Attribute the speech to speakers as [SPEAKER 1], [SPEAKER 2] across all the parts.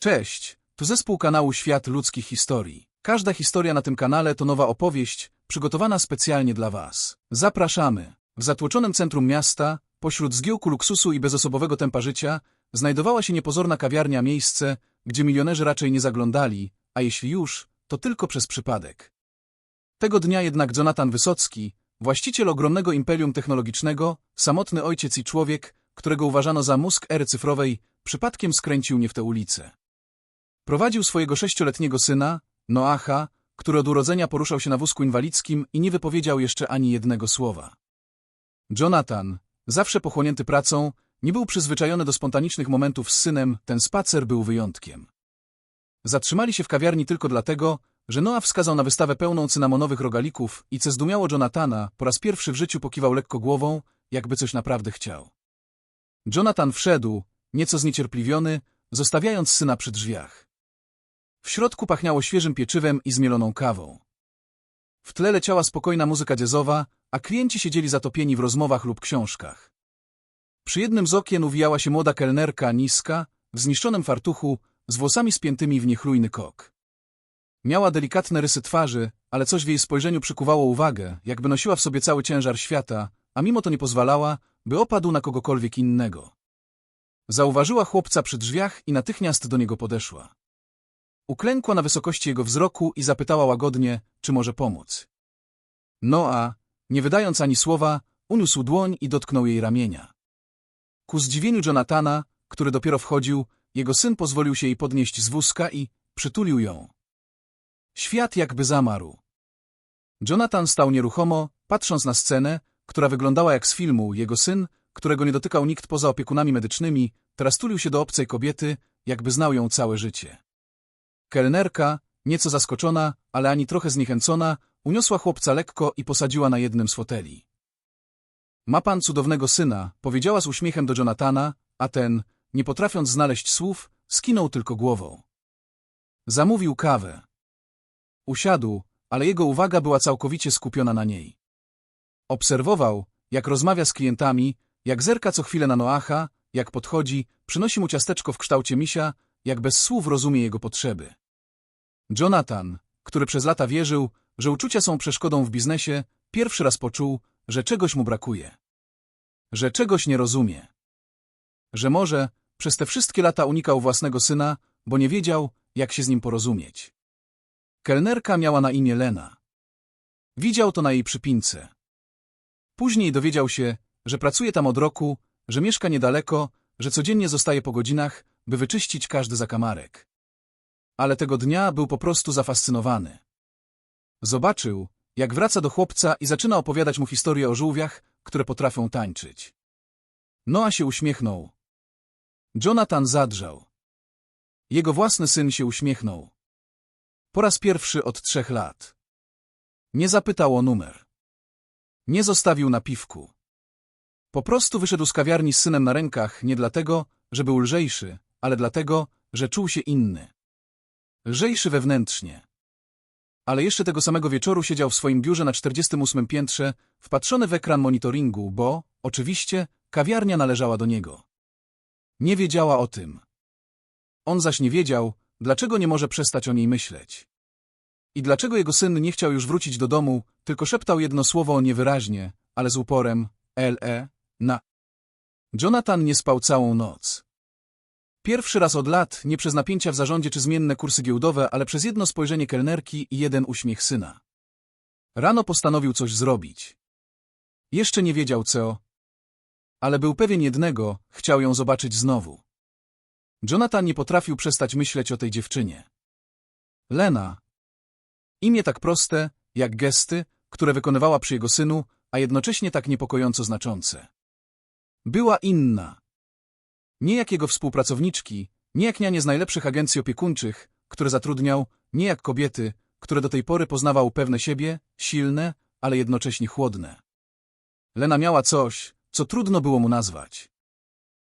[SPEAKER 1] Cześć, tu zespół kanału Świat Ludzkich Historii. Każda historia na tym kanale to nowa opowieść, przygotowana specjalnie dla Was. Zapraszamy! W zatłoczonym centrum miasta, pośród zgiełku luksusu i bezosobowego tempa życia, znajdowała się niepozorna kawiarnia, miejsce, gdzie milionerzy raczej nie zaglądali, a jeśli już, to tylko przez przypadek. Tego dnia jednak Jonathan Wysocki, właściciel ogromnego imperium technologicznego, samotny ojciec i człowiek, którego uważano za mózg ery cyfrowej, przypadkiem skręcił nie w tę ulicę. Prowadził swojego sześcioletniego syna, Noacha, który od urodzenia poruszał się na wózku inwalidzkim i nie wypowiedział jeszcze ani jednego słowa. Jonathan, zawsze pochłonięty pracą, nie był przyzwyczajony do spontanicznych momentów z synem, ten spacer był wyjątkiem. Zatrzymali się w kawiarni tylko dlatego, że Noah wskazał na wystawę pełną cynamonowych rogalików i co zdumiało Jonathana, po raz pierwszy w życiu pokiwał lekko głową, jakby coś naprawdę chciał. Jonathan wszedł, nieco zniecierpliwiony, zostawiając syna przy drzwiach. W środku pachniało świeżym pieczywem i zmieloną kawą. W tle leciała spokojna muzyka jazzowa, a klienci siedzieli zatopieni w rozmowach lub książkach. Przy jednym z okien uwijała się młoda kelnerka, niska, w zniszczonym fartuchu, z włosami spiętymi w niechlujny kok. Miała delikatne rysy twarzy, ale coś w jej spojrzeniu przykuwało uwagę, jakby nosiła w sobie cały ciężar świata, a mimo to nie pozwalała, by opadł na kogokolwiek innego. Zauważyła chłopca przy drzwiach i natychmiast do niego podeszła. Uklękła na wysokości jego wzroku i zapytała łagodnie, czy może pomóc. Noa, nie wydając ani słowa, uniósł dłoń i dotknął jej ramienia. Ku zdziwieniu Jonathana, który dopiero wchodził, jego syn pozwolił się jej podnieść z wózka i przytulił ją. Świat jakby zamarł. Jonathan stał nieruchomo, patrząc na scenę, która wyglądała jak z filmu. Jego syn, którego nie dotykał nikt poza opiekunami medycznymi, teraz tulił się do obcej kobiety, jakby znał ją całe życie. Kelnerka, nieco zaskoczona, ale ani trochę zniechęcona, uniosła chłopca lekko i posadziła na jednym z foteli. Ma pan cudownego syna, powiedziała z uśmiechem do Jonathana, a ten, nie potrafiąc znaleźć słów, skinął tylko głową. Zamówił kawę. Usiadł, ale jego uwaga była całkowicie skupiona na niej. Obserwował, jak rozmawia z klientami, jak zerka co chwilę na Noacha, jak podchodzi, przynosi mu ciasteczko w kształcie misia, jak bez słów rozumie jego potrzeby. Jonathan, który przez lata wierzył, że uczucia są przeszkodą w biznesie, pierwszy raz poczuł, że czegoś mu brakuje. Że czegoś nie rozumie. Że może przez te wszystkie lata unikał własnego syna, bo nie wiedział, jak się z nim porozumieć. Kelnerka miała na imię Lena. Widział to na jej przypince. Później dowiedział się, że pracuje tam od roku, że mieszka niedaleko, że codziennie zostaje po godzinach, by wyczyścić każdy zakamarek. Ale tego dnia był po prostu zafascynowany. Zobaczył, jak wraca do chłopca i zaczyna opowiadać mu historię o żółwiach, które potrafią tańczyć. Noa się uśmiechnął. Jonathan zadrżał. Jego własny syn się uśmiechnął. Po raz pierwszy od trzech lat. Nie zapytał o numer. Nie zostawił na piwku. Po prostu wyszedł z kawiarni z synem na rękach nie dlatego, że był lżejszy, ale dlatego, że czuł się inny. Lżejszy wewnętrznie. Ale jeszcze tego samego wieczoru siedział w swoim biurze na 48 piętrze, wpatrzony w ekran monitoringu, bo, oczywiście, kawiarnia należała do niego. Nie wiedziała o tym. On zaś nie wiedział, dlaczego nie może przestać o niej myśleć. I dlaczego jego syn nie chciał już wrócić do domu, tylko szeptał jedno słowo niewyraźnie, ale z uporem, L.E., na. Jonathan nie spał całą noc. Pierwszy raz od lat, nie przez napięcia w zarządzie czy zmienne kursy giełdowe, ale przez jedno spojrzenie kelnerki i jeden uśmiech syna. Rano postanowił coś zrobić. Jeszcze nie wiedział co, ale był pewien jednego, chciał ją zobaczyć znowu. Jonathan nie potrafił przestać myśleć o tej dziewczynie. Lena. Imię tak proste, jak gesty, które wykonywała przy jego synu, a jednocześnie tak niepokojąco znaczące. Była inna. Nie jak jego współpracowniczki, nie jak nianie z najlepszych agencji opiekuńczych, które zatrudniał, nie jak kobiety, które do tej pory poznawał pewne siebie, silne, ale jednocześnie chłodne. Lena miała coś, co trudno było mu nazwać.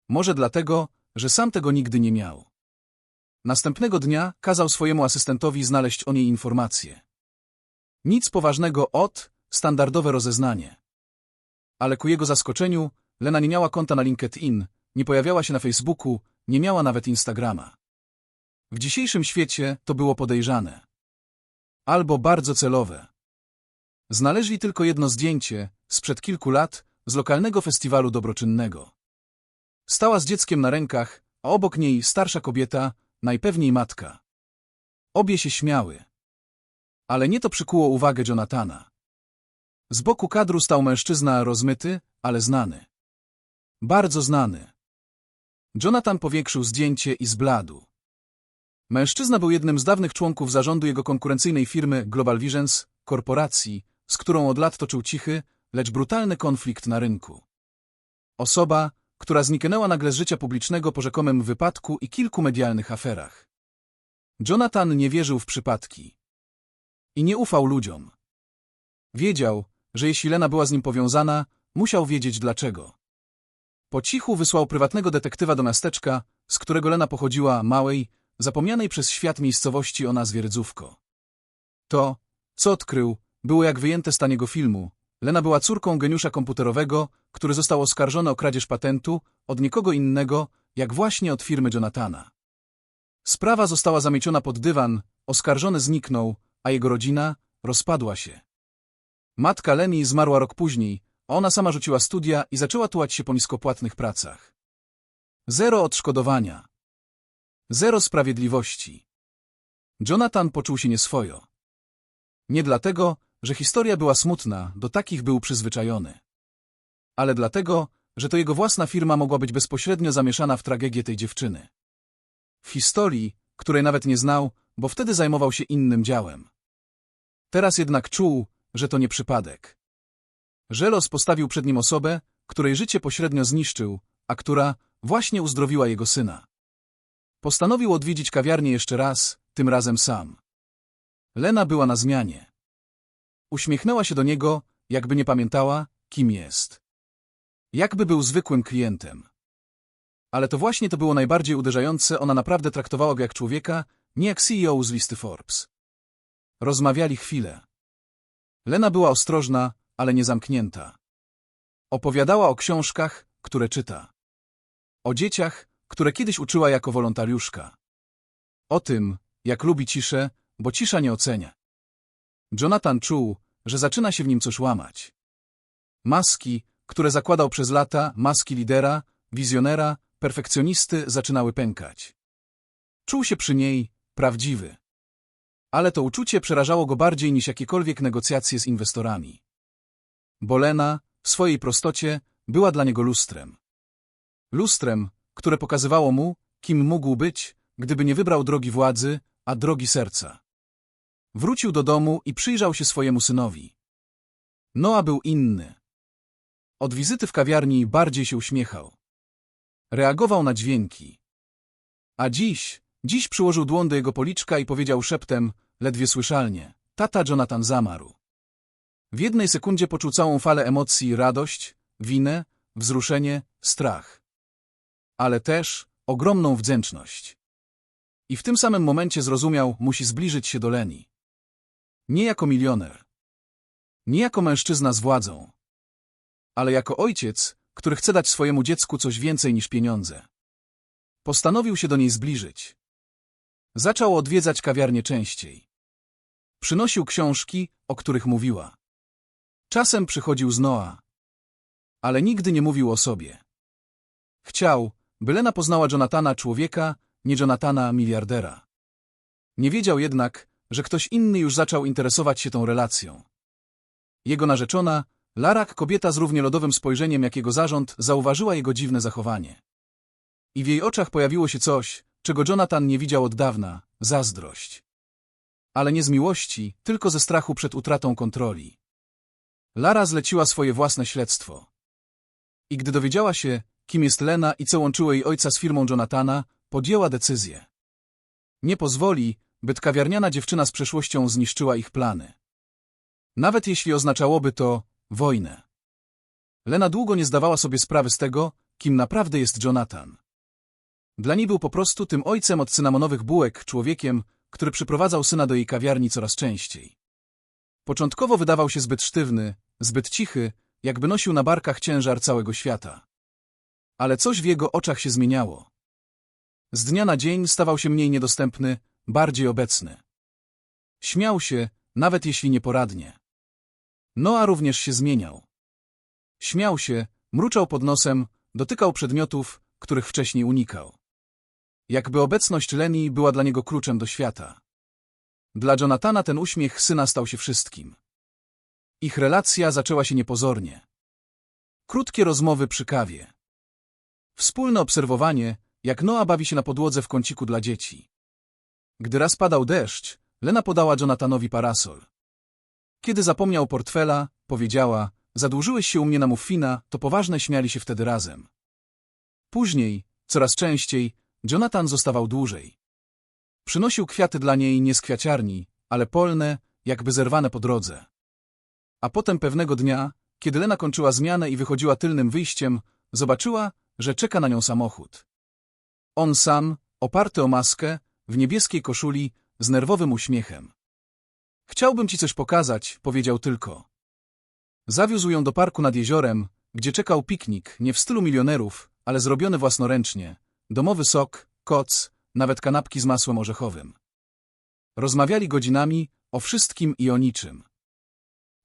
[SPEAKER 1] Może dlatego, że sam tego nigdy nie miał. Następnego dnia kazał swojemu asystentowi znaleźć o niej informacje. Nic poważnego od, standardowe rozeznanie. Ale ku jego zaskoczeniu, Lena nie miała konta na LinkedIn, nie pojawiała się na Facebooku, nie miała nawet Instagrama. W dzisiejszym świecie to było podejrzane. Albo bardzo celowe. Znaleźli tylko jedno zdjęcie sprzed kilku lat z lokalnego festiwalu dobroczynnego. Stała z dzieckiem na rękach, a obok niej starsza kobieta, najpewniej matka. Obie się śmiały. Ale nie to przykuło uwagę Jonathana. Z boku kadru stał mężczyzna rozmyty, ale znany. Bardzo znany. Jonathan powiększył zdjęcie i zbladł. Mężczyzna był jednym z dawnych członków zarządu jego konkurencyjnej firmy Global Visions, korporacji, z którą od lat toczył cichy, lecz brutalny konflikt na rynku. Osoba, która zniknęła nagle z życia publicznego po rzekomym wypadku i kilku medialnych aferach. Jonathan nie wierzył w przypadki. I nie ufał ludziom. Wiedział, że jeśli Lena była z nim powiązana, musiał wiedzieć dlaczego. Po cichu wysłał prywatnego detektywa do miasteczka, z którego Lena pochodziła, małej, zapomnianej przez świat miejscowości o nazwie Rydzówko. To, co odkrył, było jak wyjęte z taniego filmu. Lena była córką geniusza komputerowego, który został oskarżony o kradzież patentu od nikogo innego, jak właśnie od firmy Jonathana. Sprawa została zamieciona pod dywan, oskarżony zniknął, a jego rodzina rozpadła się. Matka Leni zmarła rok później, ona sama rzuciła studia i zaczęła tułać się po niskopłatnych pracach. Zero odszkodowania. Zero sprawiedliwości. Jonathan poczuł się nieswojo. Nie dlatego, że historia była smutna, do takich był przyzwyczajony. Ale dlatego, że to jego własna firma mogła być bezpośrednio zamieszana w tragedię tej dziewczyny. W historii, której nawet nie znał, bo wtedy zajmował się innym działem. Teraz jednak czuł, że to nie przypadek. Żelos postawił przed nim osobę, której życie pośrednio zniszczył, a która właśnie uzdrowiła jego syna. Postanowił odwiedzić kawiarnię jeszcze raz, tym razem sam. Lena była na zmianie. Uśmiechnęła się do niego, jakby nie pamiętała, kim jest. Jakby był zwykłym klientem. Ale to właśnie to było najbardziej uderzające, ona naprawdę traktowała go jak człowieka, nie jak CEO z listy Forbes. Rozmawiali chwilę. Lena była ostrożna, ale nie zamknięta. Opowiadała o książkach, które czyta. O dzieciach, które kiedyś uczyła jako wolontariuszka. O tym, jak lubi ciszę, bo cisza nie ocenia. Jonathan czuł, że zaczyna się w nim coś łamać. Maski, które zakładał przez lata, maski lidera, wizjonera, perfekcjonisty zaczynały pękać. Czuł się przy niej prawdziwy. Ale to uczucie przerażało go bardziej niż jakiekolwiek negocjacje z inwestorami. Bolena, w swojej prostocie, była dla niego lustrem. Lustrem, które pokazywało mu, kim mógł być, gdyby nie wybrał drogi władzy, a drogi serca. Wrócił do domu i przyjrzał się swojemu synowi. Noa był inny. Od wizyty w kawiarni bardziej się uśmiechał. Reagował na dźwięki. A dziś, dziś przyłożył dłoń do jego policzka i powiedział szeptem, ledwie słyszalnie, tata Jonathan zamarł. W jednej sekundzie poczuł całą falę emocji, radość, winę, wzruszenie, strach. Ale też ogromną wdzięczność. I w tym samym momencie zrozumiał, musi zbliżyć się do Leni. Nie jako milioner. Nie jako mężczyzna z władzą. Ale jako ojciec, który chce dać swojemu dziecku coś więcej niż pieniądze. Postanowił się do niej zbliżyć. Zaczął odwiedzać kawiarnię częściej. Przynosił książki, o których mówiła. Czasem przychodził z Noa. Ale nigdy nie mówił o sobie. Chciał, by Lena poznała Jonathana człowieka, nie Jonathana miliardera. Nie wiedział jednak, że ktoś inny już zaczął interesować się tą relacją. Jego narzeczona, Larak, kobieta z równie lodowym spojrzeniem jak jego zarząd, zauważyła jego dziwne zachowanie. I w jej oczach pojawiło się coś, czego Jonathan nie widział od dawna – zazdrość. Ale nie z miłości, tylko ze strachu przed utratą kontroli. Lara zleciła swoje własne śledztwo. I gdy dowiedziała się, kim jest Lena i co łączyło jej ojca z firmą Jonathana, podjęła decyzję. Nie pozwoli, by kawiarniana dziewczyna z przeszłością zniszczyła ich plany. Nawet jeśli oznaczałoby to wojnę. Lena długo nie zdawała sobie sprawy z tego, kim naprawdę jest Jonathan. Dla niej był po prostu tym ojcem od cynamonowych bułek, człowiekiem, który przyprowadzał syna do jej kawiarni coraz częściej. Początkowo wydawał się zbyt sztywny, zbyt cichy, jakby nosił na barkach ciężar całego świata. Ale coś w jego oczach się zmieniało. Z dnia na dzień stawał się mniej niedostępny, bardziej obecny. Śmiał się, nawet jeśli nieporadnie. Noa również się zmieniał. Śmiał się, mruczał pod nosem, dotykał przedmiotów, których wcześniej unikał. Jakby obecność Leni była dla niego kluczem do świata. Dla Jonathana ten uśmiech syna stał się wszystkim. Ich relacja zaczęła się niepozornie. Krótkie rozmowy przy kawie. Wspólne obserwowanie, jak Noa bawi się na podłodze w kąciku dla dzieci. Gdy raz padał deszcz, Lena podała Jonathanowi parasol. Kiedy zapomniał portfela, powiedziała, zadłużyłeś się u mnie na muffina, to poważne śmiali się wtedy razem. Później, coraz częściej, Jonathan zostawał dłużej. Przynosił kwiaty dla niej nie z kwiaciarni, ale polne, jakby zerwane po drodze. A potem pewnego dnia, kiedy Lena kończyła zmianę i wychodziła tylnym wyjściem, zobaczyła, że czeka na nią samochód. On sam, oparty o maskę, w niebieskiej koszuli, z nerwowym uśmiechem. Chciałbym ci coś pokazać, powiedział tylko. Zawiózł ją do parku nad jeziorem, gdzie czekał piknik, nie w stylu milionerów, ale zrobiony własnoręcznie. Domowy sok, koc, nawet kanapki z masłem orzechowym. Rozmawiali godzinami o wszystkim i o niczym.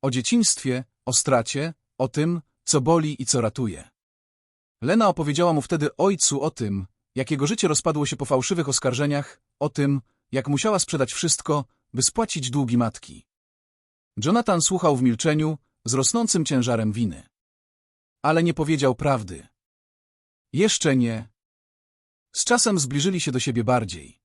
[SPEAKER 1] O dzieciństwie, o stracie, o tym, co boli i co ratuje. Lena opowiedziała mu wtedy ojcu o tym, jak jego życie rozpadło się po fałszywych oskarżeniach, o tym, jak musiała sprzedać wszystko, by spłacić długi matki. Jonathan słuchał w milczeniu, z rosnącym ciężarem winy. Ale nie powiedział prawdy. Jeszcze nie. Z czasem zbliżyli się do siebie bardziej.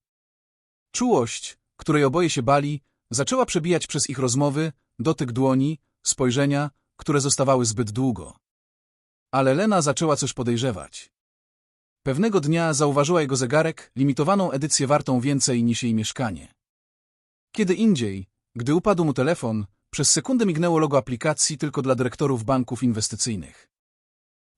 [SPEAKER 1] Czułość, której oboje się bali, zaczęła przebijać przez ich rozmowy, dotyk dłoni, spojrzenia, które zostawały zbyt długo. Ale Lena zaczęła coś podejrzewać. Pewnego dnia zauważyła jego zegarek, limitowaną edycję wartą więcej niż jej mieszkanie. Kiedy indziej, gdy upadł mu telefon, przez sekundę mignęło logo aplikacji tylko dla dyrektorów banków inwestycyjnych.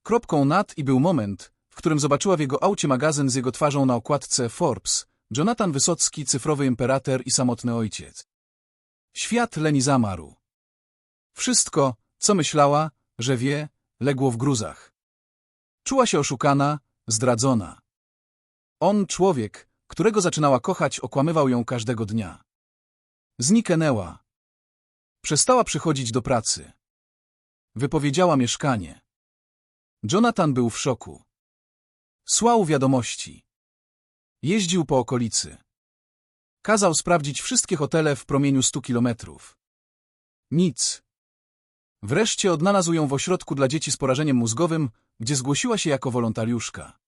[SPEAKER 1] Kropką nad i był moment, w którym zobaczyła w jego aucie magazyn z jego twarzą na okładce Forbes, Jonathan Wysocki, cyfrowy imperator i samotny ojciec. Świat Leni zamarł. Wszystko, co myślała, że wie, legło w gruzach. Czuła się oszukana, zdradzona. On, człowiek, którego zaczynała kochać, okłamywał ją każdego dnia. Zniknęła. Przestała przychodzić do pracy. Wypowiedziała mieszkanie. Jonathan był w szoku. Słał wiadomości. Jeździł po okolicy. Kazał sprawdzić wszystkie hotele w promieniu stu kilometrów. Nic. Wreszcie odnalazł ją w ośrodku dla dzieci z porażeniem mózgowym, gdzie zgłosiła się jako wolontariuszka.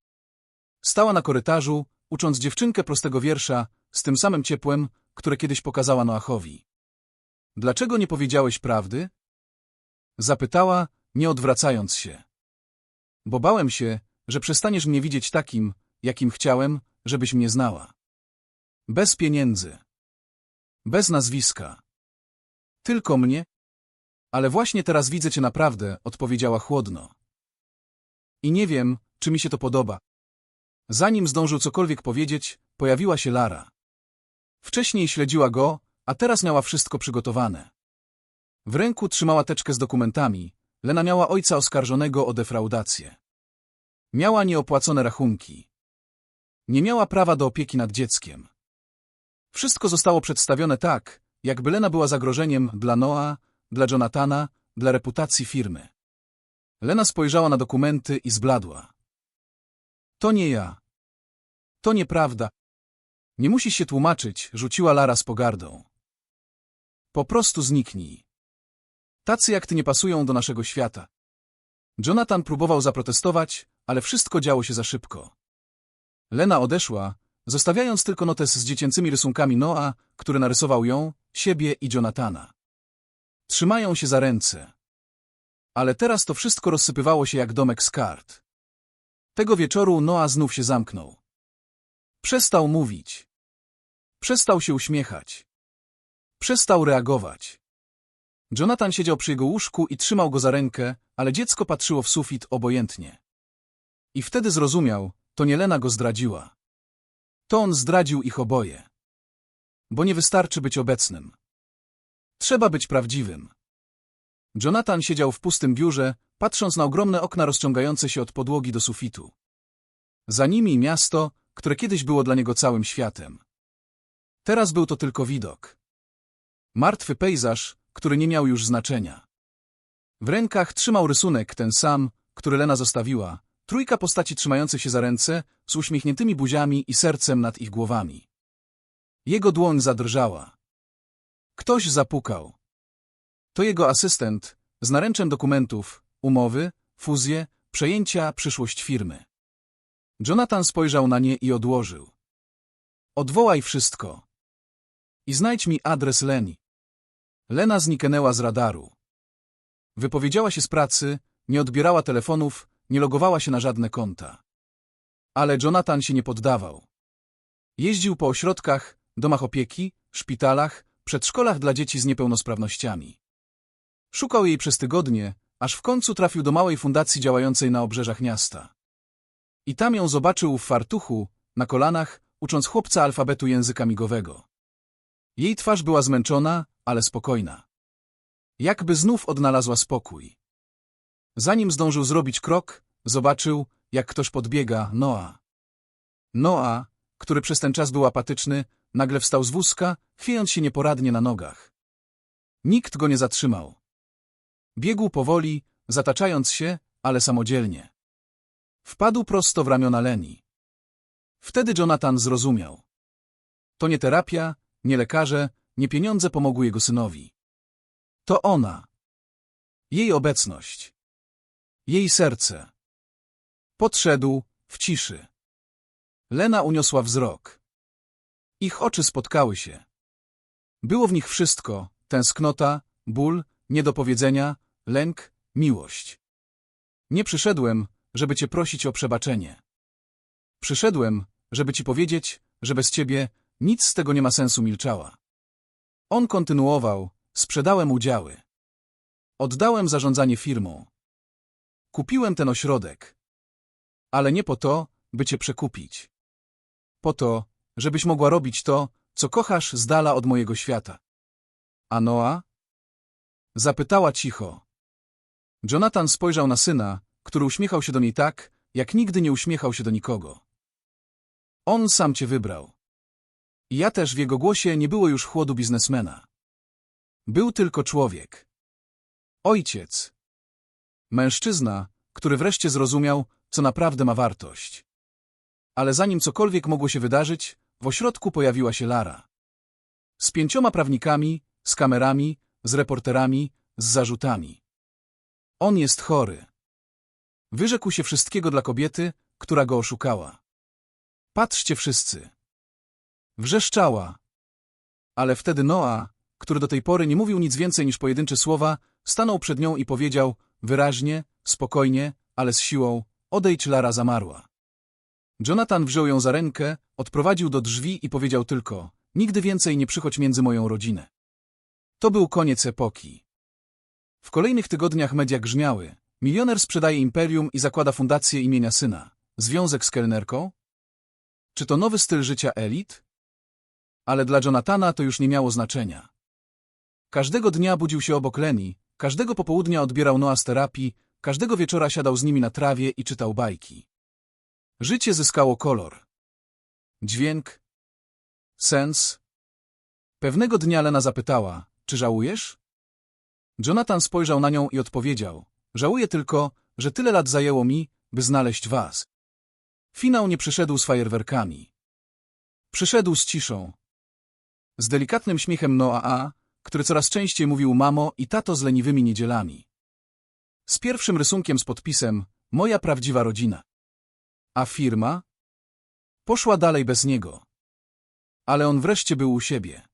[SPEAKER 1] Stała na korytarzu, ucząc dziewczynkę prostego wiersza, z tym samym ciepłem, które kiedyś pokazała Noachowi. Dlaczego nie powiedziałeś prawdy? Zapytała, nie odwracając się. Bo bałem się, że przestaniesz mnie widzieć takim, jakim chciałem, żebyś mnie znała. Bez pieniędzy. Bez nazwiska. Tylko mnie? Ale właśnie teraz widzę cię naprawdę, odpowiedziała chłodno. I nie wiem, czy mi się to podoba. Zanim zdążył cokolwiek powiedzieć, pojawiła się Lara. Wcześniej śledziła go, a teraz miała wszystko przygotowane. W ręku trzymała teczkę z dokumentami. Lena miała ojca oskarżonego o defraudację. Miała nieopłacone rachunki. Nie miała prawa do opieki nad dzieckiem. Wszystko zostało przedstawione tak, jakby Lena była zagrożeniem dla Noa, dla Jonathana, dla reputacji firmy. Lena spojrzała na dokumenty i zbladła. To nie ja. To nieprawda. Nie musisz się tłumaczyć, rzuciła Lara z pogardą. Po prostu zniknij. Tacy jak ty nie pasują do naszego świata. Jonathan próbował zaprotestować, ale wszystko działo się za szybko. Lena odeszła, zostawiając tylko notes z dziecięcymi rysunkami Noa, który narysował ją, siebie i Jonathana. Trzymają się za ręce. Ale teraz to wszystko rozsypywało się jak domek z kart. Tego wieczoru Noa znów się zamknął. Przestał mówić. Przestał się uśmiechać. Przestał reagować. Jonathan siedział przy jego łóżku i trzymał go za rękę, ale dziecko patrzyło w sufit obojętnie. I wtedy zrozumiał, to nie Lena go zdradziła. To on zdradził ich oboje. Bo nie wystarczy być obecnym. Trzeba być prawdziwym. Jonathan siedział w pustym biurze, patrząc na ogromne okna rozciągające się od podłogi do sufitu. Za nimi miasto, które kiedyś było dla niego całym światem. Teraz był to tylko widok. Martwy pejzaż, który nie miał już znaczenia. W rękach trzymał rysunek, ten sam, który Lena zostawiła, trójka postaci trzymających się za ręce, z uśmiechniętymi buziami i sercem nad ich głowami. Jego dłoń zadrżała. Ktoś zapukał. To jego asystent, z naręczem dokumentów, umowy, fuzje, przejęcia, przyszłość firmy. Jonathan spojrzał na nie i odłożył. Odwołaj wszystko. I znajdź mi adres Leni. Lena zniknęła z radaru. Wypowiedziała się z pracy, nie odbierała telefonów, nie logowała się na żadne konta. Ale Jonathan się nie poddawał. Jeździł po ośrodkach, domach opieki, szpitalach, przedszkolach dla dzieci z niepełnosprawnościami. Szukał jej przez tygodnie, aż w końcu trafił do małej fundacji działającej na obrzeżach miasta. I tam ją zobaczył w fartuchu, na kolanach, ucząc chłopca alfabetu języka migowego. Jej twarz była zmęczona, ale spokojna. Jakby znów odnalazła spokój. Zanim zdążył zrobić krok, zobaczył, jak ktoś podbiega Noa. Noa, który przez ten czas był apatyczny, nagle wstał z wózka, chwiejąc się nieporadnie na nogach. Nikt go nie zatrzymał. Biegł powoli, zataczając się, ale samodzielnie. Wpadł prosto w ramiona Leni. Wtedy Jonathan zrozumiał. To nie terapia, nie lekarze, nie pieniądze pomogły jego synowi. To ona. Jej obecność. Jej serce. Podszedł w ciszy. Lena uniosła wzrok. Ich oczy spotkały się. Było w nich wszystko, tęsknota, ból, niedopowiedzenia, lęk, miłość. Nie przyszedłem, żeby cię prosić o przebaczenie. Przyszedłem, żeby ci powiedzieć, że bez ciebie nic z tego nie ma sensu milczała. On kontynuował, sprzedałem udziały. Oddałem zarządzanie firmą. Kupiłem ten ośrodek. Ale nie po to, by cię przekupić. Po to, żebyś mogła robić to, co kochasz z dala od mojego świata. A Noa? Zapytała cicho. Jonathan spojrzał na syna, który uśmiechał się do niej tak, jak nigdy nie uśmiechał się do nikogo. On sam cię wybrał. I ja też w jego głosie nie było już chłodu biznesmena. Był tylko człowiek. Ojciec. Mężczyzna, który wreszcie zrozumiał, co naprawdę ma wartość. Ale zanim cokolwiek mogło się wydarzyć, w ośrodku pojawiła się Lara. Z pięcioma prawnikami, z kamerami, z reporterami, z zarzutami. On jest chory. Wyrzekł się wszystkiego dla kobiety, która go oszukała. Patrzcie wszyscy. Wrzeszczała. Ale wtedy Noa, który do tej pory nie mówił nic więcej niż pojedyncze słowa, stanął przed nią i powiedział, wyraźnie, spokojnie, ale z siłą, odejdź Lara zamarła. Jonathan wziął ją za rękę, odprowadził do drzwi i powiedział tylko, nigdy więcej nie przychodź między moją rodzinę. To był koniec epoki. W kolejnych tygodniach media grzmiały. Milioner sprzedaje imperium i zakłada fundację imienia syna. Związek z kelnerką? Czy to nowy styl życia elit? Ale dla Jonathana to już nie miało znaczenia. Każdego dnia budził się obok Leni, każdego popołudnia odbierał Noa z terapii, każdego wieczora siadał z nimi na trawie i czytał bajki. Życie zyskało kolor. Dźwięk. Sens. Pewnego dnia Lena zapytała, czy żałujesz? Jonathan spojrzał na nią i odpowiedział, żałuję tylko, że tyle lat zajęło mi, by znaleźć was. Finał nie przyszedł z fajerwerkami. Przyszedł z ciszą. Z delikatnym śmiechem Noa, który coraz częściej mówił mamo i tato z leniwymi niedzielami. Z pierwszym rysunkiem z podpisem Moja prawdziwa rodzina. A firma? Poszła dalej bez niego. Ale on wreszcie był u siebie.